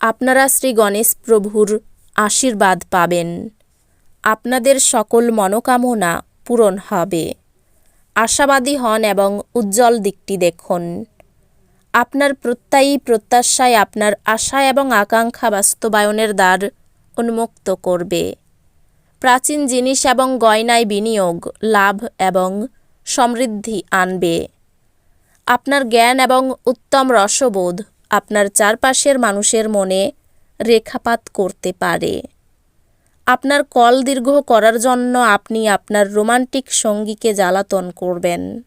আপনারা শ্রী গণেশ প্রভুর আশীর্বাদ পাবেন। আপনাদের সকল মনোকামনা পূরণ হবে। আশাবাদী হন এবং উজ্জ্বল দিকটি দেখুন। আপনার প্রত্যয়ী প্রত্যাশায় আপনার আশা এবং আকাঙ্ক্ষা বাস্তবায়নের দ্বার উন্মুক্ত করবে। প্রাচীন জিনিস এবং গয়নায় বিনিয়োগ, লাভ এবং সমৃদ্ধি আনবে। আপনার জ্ঞান এবং উত্তম রসবোধ আপনার চারপাশের মানুষের মনে রেখাপাত করতে পারে। আপনার কল দীর্ঘ করার জন্য আপনি আপনার রোমান্টিক সঙ্গীকে জ্বালাতন করবেন।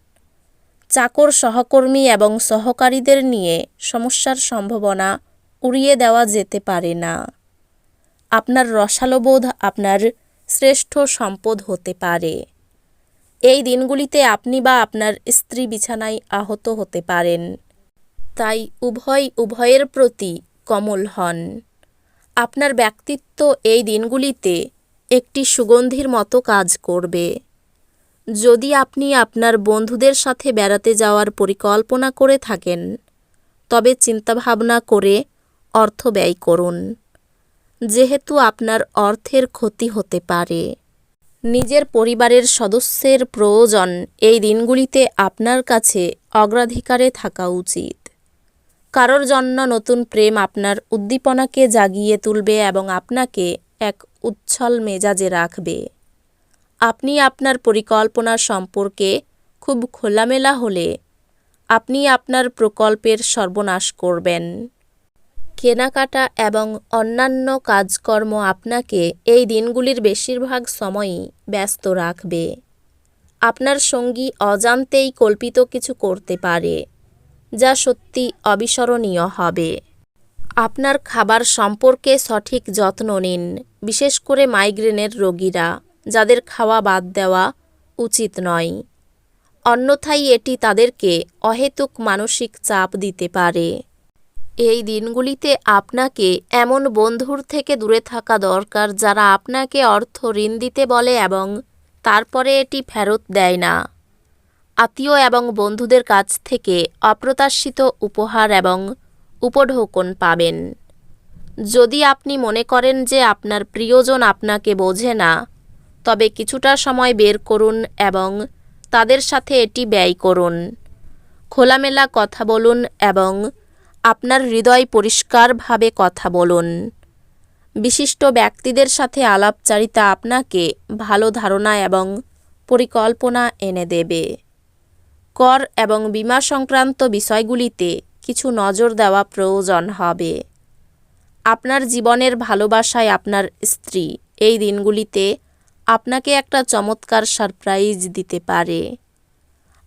চাকর সহকর্মী এবং সহকারীদের নিয়ে সমস্যার সম্ভাবনা উড়িয়ে দেওয়া যেতে পারে না। আপনার রসালোবোধ আপনার শ্রেষ্ঠ সম্পদ হতে পারে। এই দিনগুলিতে আপনি বা আপনার স্ত্রী বিছানায় আহত হতে পারেন। তাই উভয়, উভয়ের প্রতি কমল হন। আপনার ব্যক্তিত্ব এই দিনগুলিতে একটি সুগন্ধির মতো কাজ করবে। যদি আপনি আপনার বন্ধুদের সাথে বেড়াতে যাওয়ার পরিকল্পনা করে থাকেন, তবে চিন্তাভাবনা করে অর্থ ব্যয় করুন। যেহেতু আপনার অর্থের ক্ষতি হতে পারে। নিজের পরিবারের সদস্যের প্রয়োজন এই দিনগুলিতে আপনার কাছে অগ্রাধিকারে থাকা উচিত। কারোর জন্য নতুন প্রেম আপনার উদ্দীপনাকে জাগিয়ে তুলবে এবং আপনাকে এক উচ্ছল মেজাজে রাখবে। আপনি আপনার পরিকল্পনা সম্পর্কে খুব খোলামেলা হলে আপনি আপনার প্রকল্পের সর্বনাশ করবেন। কেনাকাটা এবং অন্যান্য কাজকর্ম আপনাকে এই দিনগুলির বেশিরভাগ সময়ই ব্যস্ত রাখবে। আপনার সঙ্গী অজান্তেই কল্পিত কিছু করতে পারে। যা সত্যি অবিস্মরণীয় হবে। আপনার খাবার সম্পর্কে সঠিক যত্ন নিন, বিশেষ করে মাইগ্রেনের রোগীরা, যাদের খাওয়া বাদ দেওয়া উচিত নয়। অন্যথায় এটি তাদেরকে অহেতুক মানসিক চাপ দিতে পারে। এই দিনগুলিতে আপনাকে এমন বন্ধুর থেকে দূরে থাকা দরকার যারা আপনাকে অর্থ ঋণ দিতে বলে এবং তারপরে এটি ফেরত দেয় না। আত্মীয় এবং বন্ধুদের কাছ থেকে অপ্রত্যাশিত উপহার এবং উপঢৌকন পাবেন। যদি আপনি মনে করেন যে আপনার প্রিয়জন আপনাকে বোঝে না, তবে কিছুটা সময় বের করুন এবং তাদের সাথে এটি ব্যয় করুন। খোলামেলা কথা বলুন এবং আপনার হৃদয় পরিষ্কারভাবে কথা বলুন। বিশিষ্ট ব্যক্তিদের সাথে আলাপচারিতা আপনাকে ভালো ধারণা এবং পরিকল্পনা এনে দেবে। কর এবং বিমা সংক্রান্ত বিষয়গুলিতে কিছু নজর দেওয়া প্রয়োজন হবে। আপনার জীবনের ভালোবাসায় আপনার স্ত্রী এই দিনগুলিতে আপনাকে একটা চমৎকার সারপ্রাইজ দিতে পারে।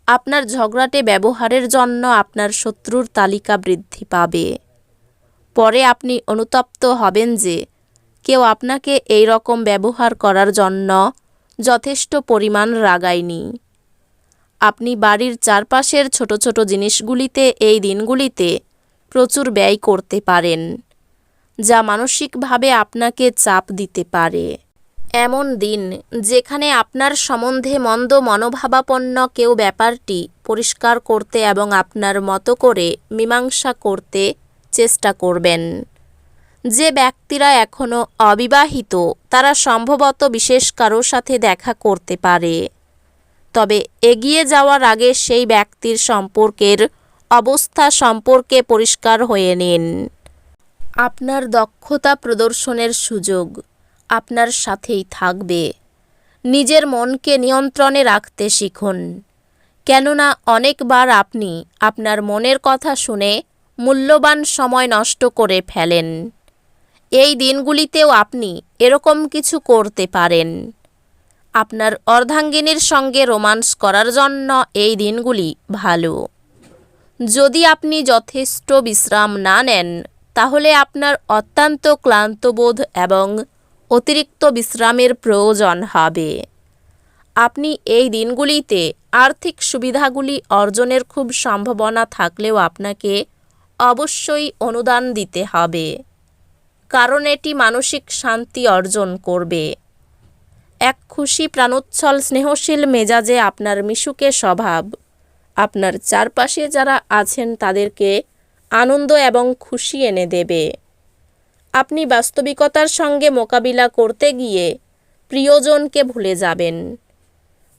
আপনার ঝগড়াটে ব্যবহারের জন্য আপনার শত্রুর তালিকা বৃদ্ধি পাবে। পরে আপনি অনুতপ্ত হবেন যে কেউ আপনাকে এই রকম ব্যবহার করার জন্য যথেষ্ট পরিমাণ রাগায়নি। আপনি বাড়ির চারপাশের ছোট ছোট জিনিসগুলিতে এই দিনগুলিতে প্রচুর ব্যয় করতে পারেন, যা মানসিকভাবে আপনাকে চাপ দিতে পারে। এমন দিন যেখানে আপনার সম্বন্ধে মন্দ মনোভাবাপন্ন কেউ ব্যাপারটি পরিষ্কার করতে এবং আপনার মতো করে মীমাংসা করতে চেষ্টা করবেন। যে ব্যক্তিরা এখনও অবিবাহিত, তারা সম্ভবত বিশেষ কারও সাথে দেখা করতে পারে। তবে এগিয়ে যাওয়ার আগে সেই ব্যক্তির সম্পর্কের অবস্থা সম্পর্কে পরিষ্কার হয়ে নিন। আপনার দক্ষতা প্রদর্শনের সুযোগ আপনার সাথেই থাকবে। নিজের মনকে নিয়ন্ত্রণে রাখতে শিখুন। কেননা অনেকবার আপনি আপনার মনের কথা শুনে মূল্যবান সময় নষ্ট করে ফেলেন। এই দিনগুলিতেও আপনি এরকম কিছু করতে পারেন। আপনার অর্ধাঙ্গিনীর সঙ্গে রোমান্স করার জন্য এই দিনগুলি ভালো। যদি আপনি যথেষ্ট বিশ্রাম না নেন, তাহলে আপনার অত্যন্ত ক্লান্তবোধ এবং অতিরিক্ত বিশ্রামের প্রয়োজন হবে। আপনি এই দিনগুলিতে আর্থিক সুবিধাগুলি অর্জনের খুব সম্ভাবনা থাকলেও আপনাকে অবশ্যই অনুদান দিতে হবে, কারণ এটি মানসিক শান্তি অর্জন করবে। এক খুশি প্রাণোচ্ছল স্নেহশীল মেজাজে আপনার মিশুকে স্বভাব। আপনার চারপাশে যারা আছেন তাদেরকে আনন্দ এবং খুশি এনে দেবে। আপনি বাস্তবিকতার সঙ্গে মোকাবিলা করতে গিয়ে প্রিয়জনকে ভুলে যাবেন।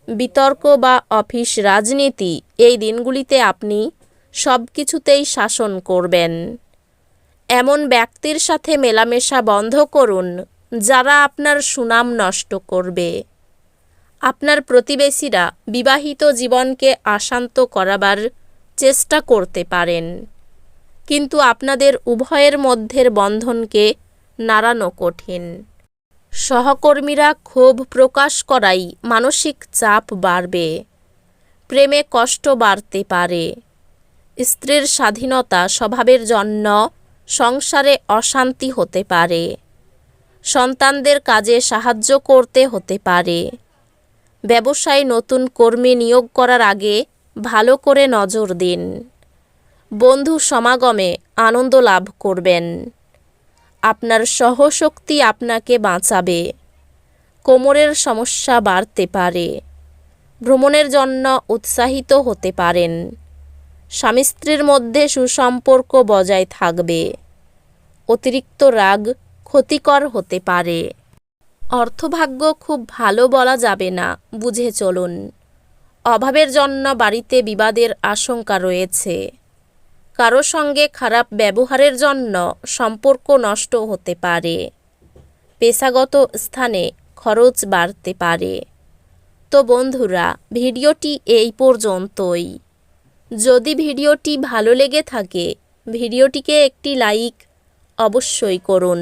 বিতর্ক বা অফিস রাজনীতি এই দিনগুলিতে আপনি সব কিছুতেই শাসন করবেন। এমন ব্যক্তির সাথে মেলামেশা বন্ধ করুন। যারা আপনার সুনাম নষ্ট করবে। আপনার প্রতিবেশীরা বিবাহিত জীবনকে আশান্ত করাবার চেষ্টা করতে পারেন। কিন্তু আপনাদের উভয়ের মধ্যের বন্ধনকে নাড়ানো কঠিন। সহকর্মীরা ক্ষোভ প্রকাশ করাই মানসিক চাপ বাড়বে। প্রেমে কষ্ট বাড়তে পারে। স্ত্রীর স্বাধীনতা স্বভাবের জন্য সংসারে অশান্তি হতে পারে। সন্তানদের কাজে সাহায্য করতে হতে পারে। ব্যবসায় নতুন কর্মী নিয়োগ করার আগে ভালো করে নজর দিন। বন্ধু সমাগমে আনন্দ লাভ করবেন। আপনার সহশক্তি আপনাকে বাঁচাবে। কোমরের সমস্যা বাড়তে পারে। ভ্রমণের জন্য উৎসাহিত হতে পারেন। স্বামী স্ত্রীর মধ্যে সুসম্পর্ক বজায় থাকবে। অতিরিক্ত রাগ ক্ষতিকর হতে পারে। অর্থভাগ্য খুব ভালো বলা যাবে না, বুঝে চলুন। অভাবের জন্য বাড়িতে বিবাদের আশঙ্কা রয়েছে। কারও সঙ্গে খারাপ ব্যবহারের জন্য সম্পর্ক নষ্ট হতে পারে। পেশাগত স্থানে খরচ বাড়তে পারে। তো বন্ধুরা, ভিডিওটি এই পর্যন্তই। যদি ভিডিওটি ভালো লেগে থাকে, ভিডিওটিকে একটি লাইক অবশ্যই করুন।